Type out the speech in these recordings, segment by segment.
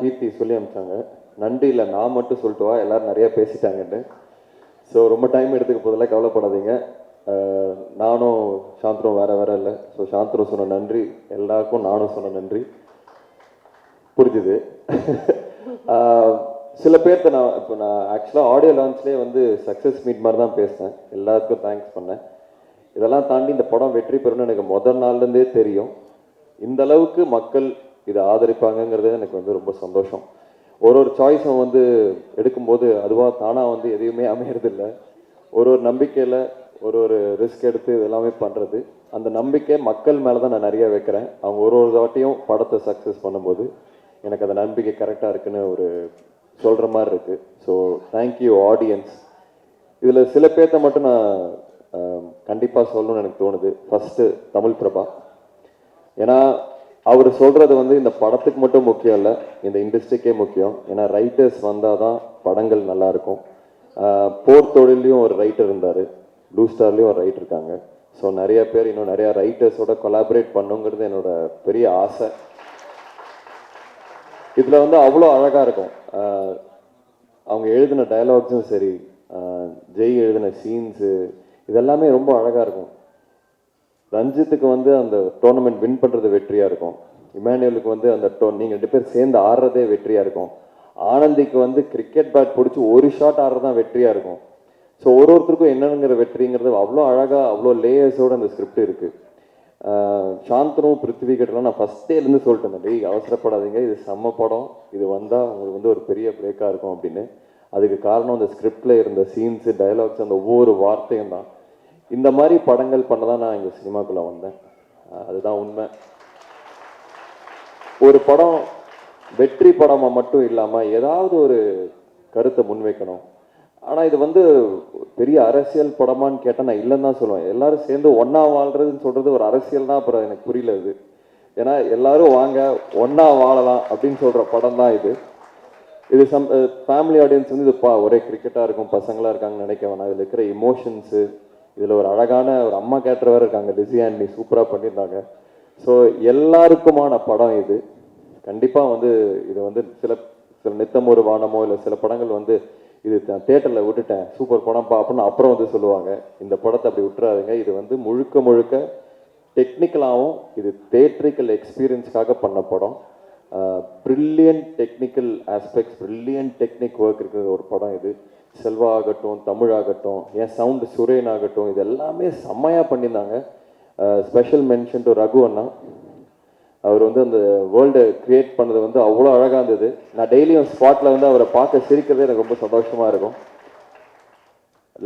கீர்த்தி சொல்லி அனுப்பிச்சாங்க நன்றி இல்லை நான் மட்டும் சொல்லிட்டு வா எல்லோரும் நிறைய பேசிட்டாங்கன்னு. ஸோ ரொம்ப டைம் எடுத்துக்க போதெல்லாம் கவலைப்படாதீங்க. நானும் சாந்தரும் வேற வேற இல்லை. ஸோ சாந்தரும் சொன்ன நன்றி எல்லாருக்கும் நானும் சொன்ன நன்றி. புரிஞ்சுது. சில பேர்த்த நான் இப்போ நான் ஆக்சுவலாக ஆடியோ லான்ச்லேயே வந்து சக்ஸஸ் மீட் மாதிரி தான் பேசினேன். எல்லாருக்கும் தேங்க்ஸ் பண்ணேன். இதெல்லாம் தாண்டி இந்த படம் வெற்றி பெறும்னு எனக்கு முதல் நாள்லேருந்தே தெரியும். இந்த அளவுக்கு மக்கள் இதை ஆதரிப்பாங்கங்கிறது எனக்கு வந்து ரொம்ப சந்தோஷம். ஒரு ஒரு சாய்ஸும் வந்து எடுக்கும்போது அதுவாக தானாக வந்து எதையுமே அமையறதில்லை. ஒரு ஒரு நம்பிக்கையில் ஒரு ஒரு ரிஸ்க் எடுத்து இதெல்லாமே பண்ணுறது அந்த நம்பிக்கை மக்கள் மேலே தான் நான் நிறைய வைக்கிறேன். அவங்க ஒரு ஒரு வாட்டியும் படத்தை சக்ஸஸ் பண்ணும்போது எனக்கு அந்த நம்பிக்கை கரெக்டாக இருக்குன்னு ஒரு சொல்கிற மாதிரி இருக்குது ஸோ தேங்க்யூ ஆடியன்ஸ் இதில் சில பேர்த்த மட்டும் நான் கண்டிப்பாக சொல்லணும்னு எனக்கு தோணுது. ஃபஸ்ட்டு தமிழ் பிரபா. ஏன்னா அவர் சொல்கிறது வந்து இந்த படத்துக்கு மட்டும் முக்கியம் இல்லை இந்த இண்டஸ்ட்ரிக்கே முக்கியம். ஏன்னா ரைட்டர்ஸ் வந்தால் தான் படங்கள் நல்லா இருக்கும். போர் தொழிலையும் ஒரு ரைட்டர் இருந்தார். ப்ளூ ஸ்டார்லேயும் ஒரு ரைட்டர் இருக்காங்க. ஸோ நிறைய பேர் இன்னும் நிறைய ரைட்டர்ஸோட கொலாபரேட் பண்ணுங்கிறது என்னோட பெரிய ஆசை. இதில் வந்து அவ்வளோ அழகாக இருக்கும். அவங்க எழுதின டயலாக்ஸும் சரி ஜெய் எழுதின சீன்ஸு இதெல்லாமே ரொம்ப அழகாக இருக்கும். ரஞ்சித்துக்கு வந்து அந்த டோர்னமெண்ட் வின் பண்ணுறது வெற்றியாக இருக்கும். இமானுவலுக்கு வந்து அந்த டோ நீங்கள் ரெண்டு பேர் சேர்ந்து ஆடுறதே வெற்றியாக இருக்கும். ஆனந்திக்கு வந்து கிரிக்கெட் பேட் பிடிச்சி ஒரு ஷாட் ஆடுறது தான் வெற்றியாக இருக்கும். ஸோ ஒரு ஒருத்தருக்கும் என்னங்கிற வெற்றிங்கிறது அவ்வளோ அழகாக அவ்வளோ லேயர்ஸோட அந்த ஸ்கிரிப்ட் இருக்குது சாந்தனும் பிருத்திவி கிட்டலாம் நான் ஃபஸ்ட்டேருந்து சொல்லிட்டேன் டேய் அவசரப்படாதீங்க இது செம்ம படம். இது வந்தால் உங்களுக்கு வந்து ஒரு பெரிய பிரேக்காக இருக்கும் அப்படின்னு. அதுக்கு காரணம் அந்த ஸ்கிரிப்டில் இருந்த சீன்ஸு டைலாக்ஸ் அந்த ஒவ்வொரு வார்த்தையும் தான். இந்த மாதிரி படங்கள் பண்ண தான் நான் இங்கே சினிமாக்குள்ளே வந்தேன். அதுதான் உண்மை. ஒரு படம் வெற்றி படமாக மட்டும் இல்லாமல் ஏதாவது ஒரு கருத்தை முன்வைக்கணும். ஆனால் இது வந்து பெரிய அரசியல் படமான்னு கேட்டால் நான் இல்லைன்னு தான் சொல்லுவேன். எல்லாரும் சேர்ந்து ஒன்றா வாழ்கிறதுன்னு சொல்கிறது ஒரு அரசியல் தான் அப்புறம் எனக்கு புரியல இது. ஏன்னா எல்லாரும் வாங்க ஒன்றா வாழலாம் அப்படின்னு சொல்கிற படம் தான் இது. இது சம் ஃபேமிலி ஆடியன்ஸ் வந்து இது பா ஒரே கிரிக்கெட்டாக இருக்கும் பசங்களாக இருக்காங்கன்னு நினைக்க வேணாம். இதில் இருக்கிற இமோஷன்ஸு இதில் ஒரு அழகான ஒரு அம்மா கேரக்டர் இருக்காங்க லிசி ஆண்டி சூப்பராக பண்ணியிருந்தாங்க. ஸோ எல்லாருக்குமான படம் இது. கண்டிப்பாக வந்து இது வந்து சில சில நித்தம் ஒரு வானமோ இல்லை சில படங்கள் வந்து இது தேட்டரில் விட்டுட்டேன் சூப்பர் படம் அப்படின்னு அப்புறம் வந்து சொல்லுவாங்க. இந்த படத்தை அப்படி விட்டுறாதுங்க. இது வந்து முழுக்க முழுக்க டெக்னிக்கலாகவும் இது தேட்ரிக்கல் எக்ஸ்பீரியன்ஸ்க்காக பண்ண படம். Brilliant technical aspects brilliant technique work இருக்கிற ஒரு படம் இது. செல்வா ஆகட்டும் தமிழாகட்டும் என் சவுண்டு சுரேன் ஆகட்டும் இது எல்லாமே செம்மையாக பண்ணியிருந்தாங்க ஸ்பெஷல் மென்ஷன் டு ரகு அண்ணா. அவர் வந்து அந்த வேர்ல்டை கிரியேட் பண்ணது வந்து அவ்வளோ அழகாக இருந்தது. நான் டெய்லியும் ஸ்பாட்டில் வந்து அவரை பார்க்க சிரிக்கிறதே எனக்கு ரொம்ப சந்தோஷமாக இருக்கும்.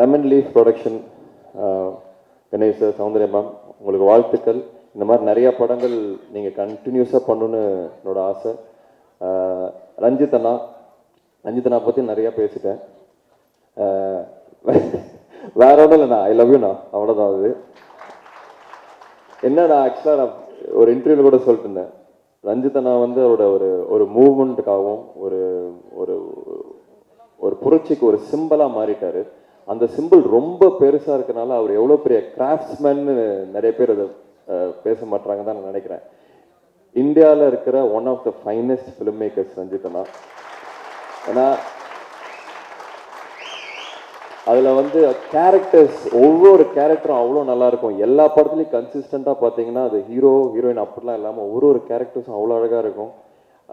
Lemon leaf production Ganesh sir Soundarya ma'am உங்களுக்கு வாழ்த்துக்கள். இந்த மாதிரி நிறையா படங்கள் நீங்கள் கண்டினியூஸாக பண்ணணுன்னு என்னோடய ஆசை. ரஞ்சித் அண்ணா ரஞ்சித் அண்ணா பற்றி நிறையா பேசிட்டேன். வேற ஒன்றும் இல்லைண்ணா ஐ லவ் யூண்ணா அவ்வளோதான் அது என்னடா ஆக்சுவலாக நான் ஒரு இன்டர்வியூவில் கூட சொல்லிட்டு இருந்தேன் ரஞ்சித் அண்ணா வந்து அவரோட ஒரு ஒரு மூவ்மெண்ட்டுக்காகவும் ஒரு ஒரு ஒரு புரட்சிக்கு ஒரு சிம்பிளாக மாறிட்டார் அந்த சிம்பிள் ரொம்ப பெருசாக இருக்கனால அவர் எவ்வளோ பெரிய கிராஃப்ட்ஸ்மேன்னு நிறைய பேர் அதை பேச மாட்டாங்க தான் நான் நினைக்கிறேன். இந்தியாவில் இருக்கிற one of the finest film makers Ranjith அண்ணா ஏன்னா அதில் வந்து கேரக்டர்ஸ் ஒவ்வொரு கேரக்டரும் அவ்வளோ நல்லாயிருக்கும். எல்லா படத்துலையும் கன்சிஸ்டண்ட்டாக பார்த்தீங்கன்னா அது ஹீரோ ஹீரோயின் அப்படிலாம் இல்லாமல் ஒரு ஒரு கேரக்டர்ஸும் அவ்வளோ அழகாக இருக்கும்.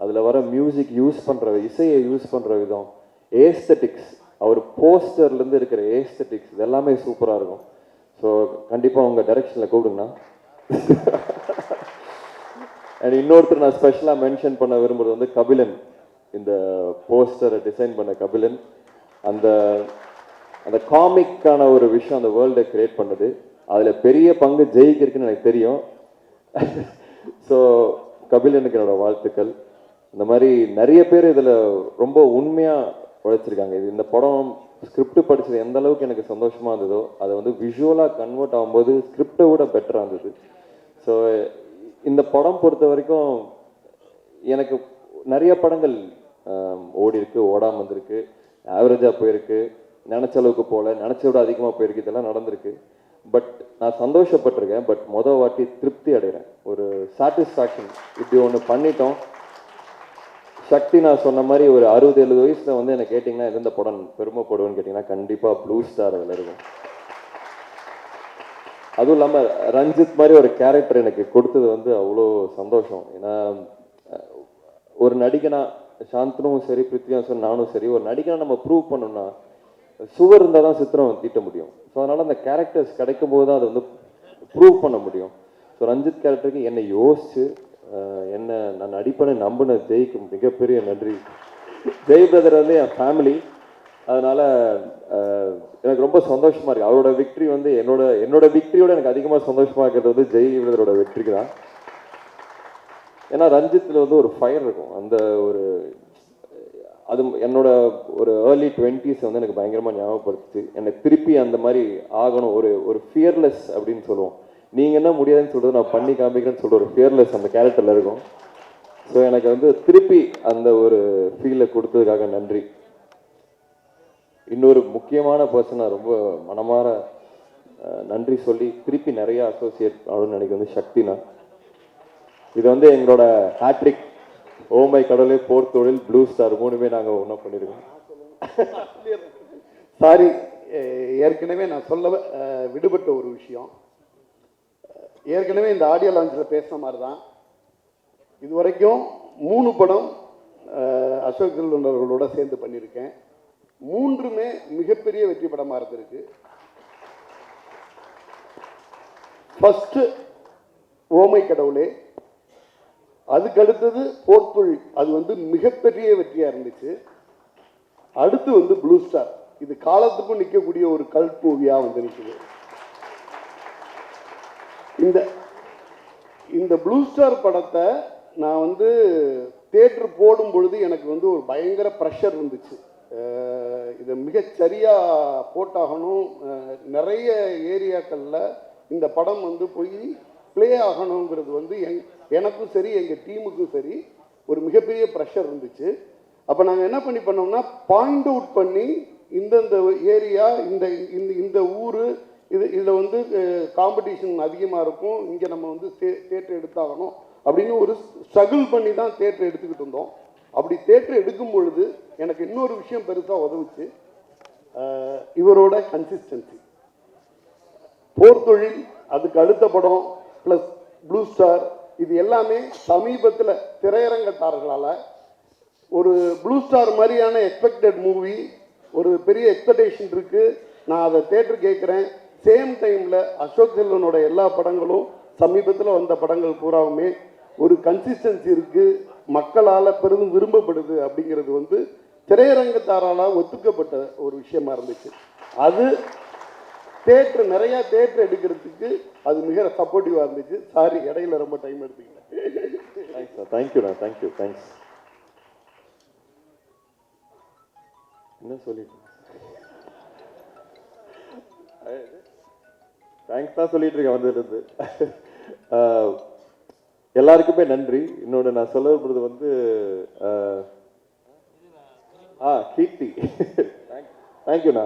அதில் வர மியூசிக் யூஸ் பண்ணுற இசையை யூஸ் பண்ணுற விதம் ஏஸ்தட்டிக்ஸ் அவர் போஸ்டர்லேருந்து இருக்கிற ஏஸ்தட்டிக்ஸ் இது எல்லாமே சூப்பராக இருக்கும். ஸோ கண்டிப்பாக உங்கள் டைரெக்ஷனில் கூப்பிடுங்கண்ணா. அண்ட் இன்னொருத்தர் நான் ஸ்பெஷலாக மென்ஷன் பண்ண விரும்புறது வந்து கபிலன். இந்த போஸ்டரை டிசைன் பண்ண கபிலன். அந்த அந்த காமிக்கான ஒரு விஷயம் அந்த வேர்ல்டை கிரியேட் பண்ணுது. அதில் பெரிய பங்கு ஜெயிக்கு இருக்குன்னு எனக்கு தெரியும். ஸோ கபிலனுக்கு என்னோடய வாழ்த்துக்கள். இந்த மாதிரி நிறைய பேர் இதில் ரொம்ப உண்மையாக உழைச்சிருக்காங்க. இது இந்த படம் ஸ்கிரிப்ட் படிச்சது எந்த அளவுக்கு எனக்கு சந்தோஷமாக இருந்ததோ அதை வந்து விஷுவலாக கன்வெர்ட் ஆகும்போது ஸ்கிரிப்டை விட பெட்டராக இருந்தது. ஸோ இந்த படம் பொறுத்த வரைக்கும் எனக்கு நிறைய படங்கள் ஓடி இருக்கு ஓடாமல் வந்திருக்கு. ஆவரேஜாக போயிருக்கு. நினச்ச அளவுக்கு போகல நினச்ச விட அதிகமாக போயிருக்கு இதெல்லாம் நடந்திருக்கு. பட் நான் சந்தோஷப்பட்டிருக்கேன் பட் மொதல் வாட்டி திருப்தி அடைகிறேன் ஒரு சாட்டிஸ்ஃபேக்ஷன் இப்படி ஒன்று பண்ணிட்டோம். சக்தி நான் சொன்ன மாதிரி ஒரு அறுபது எழுபது வயசில் வந்து என்ன கேட்டிங்கன்னா எந்த படம் பெருமைப்படுவேன்னு கேட்டிங்கன்னா கண்டிப்பாக ப்ளூ ஸ்டார் அதில் இருக்கும். அதுவும் இல்லாமல் ரஞ்சித் மாதிரி ஒரு கேரக்டர் எனக்கு கொடுத்தது வந்து அவ்வளோ சந்தோஷம். ஏன்னா ஒரு நடிகனா சாந்தனும் சரி பிருத்வியாசன் நானும் சரி ஒரு நடிகனா நம்ம ப்ரூவ் பண்ணோம்னா சுவர் இருந்தால் தான் சித்திரம் தீட்ட முடியும். ஸோ அதனால் அந்த கேரக்டர்ஸ் கிடைக்கும் போது தான் அதை வந்து ப்ரூவ் பண்ண முடியும். ஸோ ரஞ்சித் கேரக்டருக்கு என்னை யோசிச்சு என்னை நான் நடிப்பேன்னு நம்பின ஜெய்க்கு மிகப்பெரிய நன்றி. ஜெய் பிரதர் வந்து என் ஃபேமிலி அதனால் எனக்கு ரொம்ப சந்தோஷமாக இருக்குது அவரோட விக்ட்ரி வந்து என்னோட என்னோட விக்டரியோட எனக்கு அதிகமாக சந்தோஷமாக இருக்கிறது வந்து ஜெய் பிரதரோட வெற்றிக்கு தான். ஏன்னா ரஞ்சித்தில் வந்து ஒரு ஃபயர் இருக்கும். அந்த ஒரு அது என்னோட ஒரு ஏர்லி டுவெண்ட்டீஸ் வந்து எனக்கு பயங்கரமாக ஞாபகப்படுத்துச்சு. என்னை திருப்பி அந்த மாதிரி ஆகணும். ஒரு ஒரு ஃபியர்லெஸ் அப்படின்னு சொல்லுவோம். நீங்கள் என்ன முடியாதுன்னு சொல்கிறது நான் பண்ணி காமிக்கிறேன்னு சொல்கிற ஒரு ஃபியர்லெஸ் அந்த கேரக்டரில் இருக்கும். ஸோ எனக்கு வந்து திருப்பி அந்த ஒரு ஃபீலை கொடுத்ததுக்காக நன்றி. இன்னொரு முக்கியமான பர்சனை ரொம்ப மனமார நன்றி சொல்லி திருப்பி நிறைய அசோசியேட் ஆகணும்னு நினைக்க வந்து சக்தினா. இது வந்து எங்களோட ஹேட்ரிக் ஓமை கடவுளே போர் தொழில் ப்ளூ ஸ்டார் மூணுமே நாங்கள் ஒன்றா பண்ணியிருக்கோம் சாரி ஏற்கனவே நான் சொல்ல விடுபட்ட ஒரு விஷயம். ஏற்கனவே இந்த ஆடியோ லான்ச்சில் பேசின மாதிரி தான் இது வரைக்கும் மூணு படம் அசோக் செல்வன் சேர்ந்து பண்ணியிருக்கேன் மூன்றுமே மிகப்பெரிய வெற்றி படமாக இருந்திருக்கு. ஃபஸ்ட்டு ஓமை கடவுளே. அதுக்கு அடுத்தது போர்த்துள் அது வந்து மிகப்பெரிய வெற்றியாக இருந்துச்சு. அடுத்து வந்து ப்ளூ ஸ்டார் இது காலத்துக்கும் நிற்கக்கூடிய ஒரு கல் மூவியாக வந்து நிற்குது இந்த இந்த ப்ளூ ஸ்டார் படத்தை நான் வந்து தேட்டர் போடும் பொழுது எனக்கு வந்து ஒரு பயங்கர ப்ரெஷர் இருந்துச்சு. இதை மிகச்சரியாக போட்டாகணும். நிறைய ஏரியாக்களில் இந்த படம் வந்து போய் ப்ளே ஆகணுங்கிறது வந்து எங் எனக்கும் சரி எங்கள் டீமுக்கும் சரி ஒரு மிகப்பெரிய ப்ரெஷர் இருந்துச்சு. அப்போ நாங்கள் என்ன பண்ணி பண்ணோம்னா பாயிண்ட் அவுட் பண்ணி இந்தந்த ஏரியா இந்த இந்த இந்த ஊர் இது இதில் வந்து காம்படிஷன் அதிகமாக இருக்கும். இங்கே நம்ம வந்து தே தேட்டர் எடுத்தாகணும் அப்படின்னு ஒரு ஸ்ட்ரகிள் பண்ணி தான் தேட்டர் எடுத்துக்கிட்டு இருந்தோம். அப்படி தேட்டர் எடுக்கும் பொழுது எனக்கு இன்னொரு விஷயம் பெருசாக உதவுச்சு. இவரோட கன்சிஸ்டன்சி போர் தொழில் அதுக்கு அடுத்த படம் ப்ளஸ் ப்ளூ ஸ்டார் இது எல்லாமே சமீபத்தில் திரையரங்கத்தார்களால் ஒரு ப்ளூ ஸ்டார் மாதிரியான எக்ஸ்பெக்டட் மூவி ஒரு பெரிய எக்ஸ்பெக்டேஷன் இருக்குது நான் அதை தேட்டர் கேட்குறேன் சேம் டைமில் அசோக் செல்வனோட எல்லா படங்களும் சமீபத்தில் வந்த படங்கள் பூராவுமே ஒரு கன்சிஸ்டன்சி இருக்குது மக்களால் பெரிதும் விரும்பப்படுது அப்படிங்கிறது வந்து திரையரங்கத்தாரால் ஒத்துக்கப்பட்ட ஒரு விஷயமா இருந்துச்சு. அது தேட்டர் நிறைய தேட்டர் எடுக்கிறதுக்கு அது மிக சப்போர்ட்டிவாக இருந்துச்சு. சாரி இடையில ரொம்ப டைம் எடுத்துக்கிட்டேன் தேங்க்ஸ் சார் தேங்க்யூண்ணா தேங்க்யூ தேங்க்ஸ் என்ன சொல்லிட்டு தேங்க்ஸ் தான் சொல்லிட்டு இருக்கேன் வந்ததுலேருந்து. எல்லாருக்குமே நன்றி. இன்னொன்று நான் சொல்லப்படுறது வந்து ஆ கீர்த்தி. தேங்க்யூண்ணா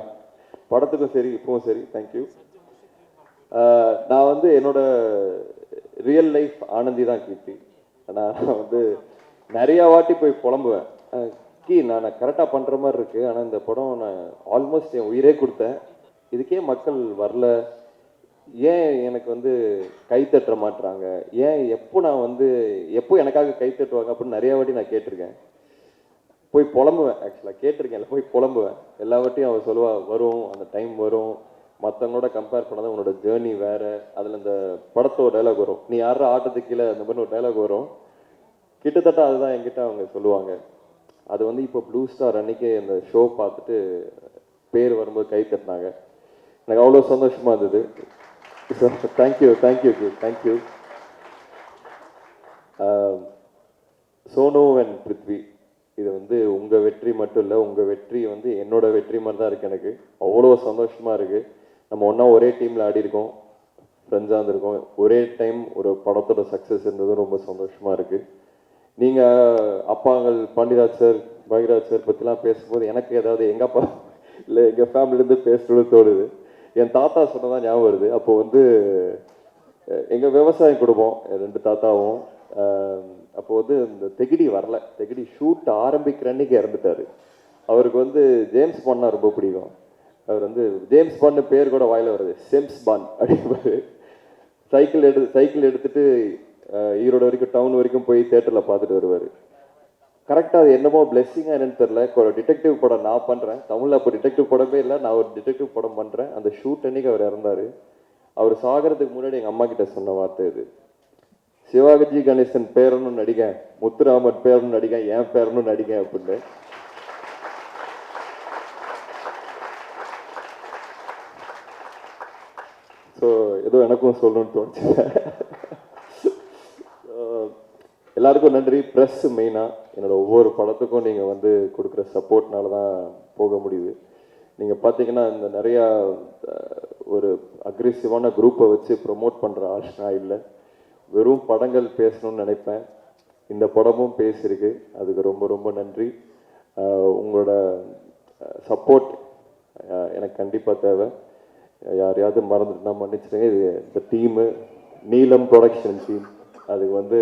படத்துக்கும் சரி இப்பவும் சரி. தேங்க்யூ நான் வந்து என்னோட ரியல் லைஃப் ஆனந்தி தான் கீர்த்தி. நான் வந்து நிறையா வாட்டி போய் புலம்புவேன். கீ நான் கரெக்டாக பண்ணுற மாதிரி இருக்கு. ஆனால் இந்த படம் நான் ஆல்மோஸ்ட் என் உயிரே கொடுத்தேன். இதுக்கே மக்கள் வரல. ஏன் எனக்கு வந்து கை தட்ட மாட்டுறாங்க ஏன் எப்போ நான் வந்து எப்போ எனக்காக கை தட்டுவாங்க அப்படின்னு நிறையா வாட்டி நான் கேட்டிருக்கேன். போய் புலம்புவேன் ஆக்சுவலாக கேட்டிருக்கேன் போய் புலம்புவேன். எல்லாவற்றையும் வாட்டியும் அவள் சொல்லுவா வரும் அந்த டைம் வரும். மற்றவங்களோட கம்பேர் பண்ணாதான் உன்னோட ஜேர்னி வேறு. அதில் இந்த படத்தோட டைலாக் வரும். நீ யாரா ஆட்டத்துக்கு கீழே? அந்த மாதிரி ஒரு டைலாக் வரும். கிட்டத்தட்ட அதுதான் என்கிட்ட அவங்க சொல்லுவாங்க. அது வந்து இப்போ ப்ளூ ஸ்டார் அன்னைக்கு அந்த ஷோ பார்த்துட்டு பேர் வரும்போது கை தட்டினாங்க. எனக்கு அவ்வளோ சந்தோஷமாக இருந்தது. Thank you thank you thank you Sonu and Prithvi. இது வந்து உங்கள் வெற்றி மட்டும் இல்லை உங்கள் வெற்றி வந்து என்னோட வெற்றி மாதிரி தான் இருக்குது எனக்கு. அவ்வளோ சந்தோஷமாக இருக்குது நம்ம ஒன்றா ஒரே டீமில் ஆடிருக்கோம் ஃப்ரெண்ட்ஸாக இருந்திருக்கோம். ஒரே டைம் ஒரு படத்தோட சக்ஸஸ் இருந்ததும் ரொம்ப சந்தோஷமாக இருக்குது நீங்கள் அப்பாங்கள் பாண்டிராஜ் சார் பகிராஜ் சார் பற்றிலாம் பேசும்போது எனக்கு ஏதாவது எங்கள் அப்பா இல்லை எங்கள் ஃபேமிலியிலேருந்து பேசுறது தோணுது. என் தாத்தா சொன்னதான் ஞாபகம் வருது. அப்போது வந்து எங்கள் விவசாய குடும்பம் ரெண்டு தாத்தாவும் அப்போ வந்து இந்த தெகிடி வரல. தெகிடி ஷூட் ஆரம்பிக்கிற அன்னைக்கு இறந்துட்டாரு. அவருக்கு வந்து ஜேம்ஸ் பான்னா ரொம்ப பிடிக்கும். அவர் வந்து ஜேம்ஸ் பான்னு பேர் கூட வாயில வருது. செம்ஸ் பான் அப்படிம்பாரு. சைக்கிள் எடு சைக்கிள் எடுத்துட்டு ஈரோடு வரைக்கும் டவுன் வரைக்கும் போய் தேட்டரில் பார்த்துட்டு வருவார். கரெக்டாக அது என்னமோ பிளெஸ்ஸிங்காக என்னன்னு தெரில ஒரு டிடெக்டிவ் படம் நான் பண்ணுறேன் தமிழில் அப்போ டிடெக்டிவ் படமே இல்லை. நான் ஒரு டிடெக்டிவ் படம் பண்ணுறேன் அந்த ஷூட் அன்னைக்கு அவர் இறந்தார். அவர் சாகிறதுக்கு முன்னாடி எங்கள் அம்மா கிட்ட சொன்ன வார்த்தை இது. சிவாஜி கணேசன் பேரனும் நடிகன் முத்துராமன் பேரனும் நடிகன் என் பேரனும் நடிகன் அப்படின்னு. ஸோ ஏதோ எனக்கும் சொல்லணும்னு தோணுச்சு. எல்லாருக்கும் நன்றி. ப்ரெஸ் மெயினாக என்னோடய ஒவ்வொரு படத்துக்கும் நீங்கள் வந்து கொடுக்குற சப்போர்ட்னால தான் போக முடியுது. நீங்கள் பார்த்தீங்கன்னா இந்த நிறையா ஒரு அக்ரெசிவான குரூப்பை வச்சு ப்ரொமோட் பண்ணுற ஆள் நான் இல்லை. வெறும் படங்கள் பேசணும்னு நினைப்பேன். இந்த படமும் பேசியிருக்கு அதுக்கு ரொம்ப ரொம்ப நன்றி. உங்களோட சப்போர்ட் எனக்கு கண்டிப்பாக தேவை. யாரையாவது மறந்துட்டுனா மன்னிச்சிருங்க இது இந்த டீமு நீலம் ப்ரொடக்ஷன் டீம் அதுக்கு வந்து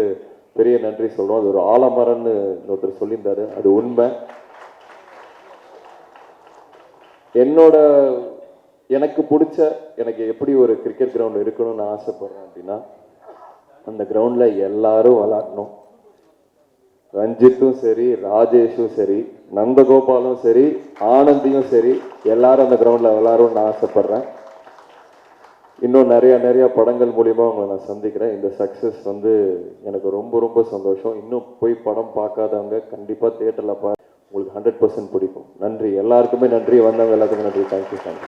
பெரிய நன்றி சொல்கிறோம் அது ஒரு ஆலமரம்னு ஒருத்தர் சொல்லியிருந்தாரு. அது உண்மை. என்னோட எனக்கு பிடிச்ச எனக்கு எப்படி ஒரு கிரிக்கெட் கிரவுண்ட் இருக்கணும்னு ஆசைப்பட்றேன் அப்படின்னா அந்த கிரவுண்டில் எல்லாரும் விளாடணும். ரஞ்சித்தும் சரி ராஜேஷும் சரி நந்தகோபாலும் சரி ஆனந்தியும் சரி எல்லாரும் அந்த கிரவுண்டில் விளாடணும்னு ஆசைப்பட்றேன். இன்னும் நிறையா நிறையா படங்கள் மூலிமா உங்களை நான் சந்திக்கிறேன். இந்த சக்ஸஸ் வந்து எனக்கு ரொம்ப ரொம்ப சந்தோஷம். இன்னும் போய் படம் பார்க்காதவங்க கண்டிப்பாக தேட்டரில் பா உங்களுக்கு ஹண்ட்ரட் பர்சன்ட் பிடிக்கும். நன்றி. எல்லாருக்குமே நன்றி. வந்தவங்க எல்லாத்துக்கும் நன்றி. Thank you thank you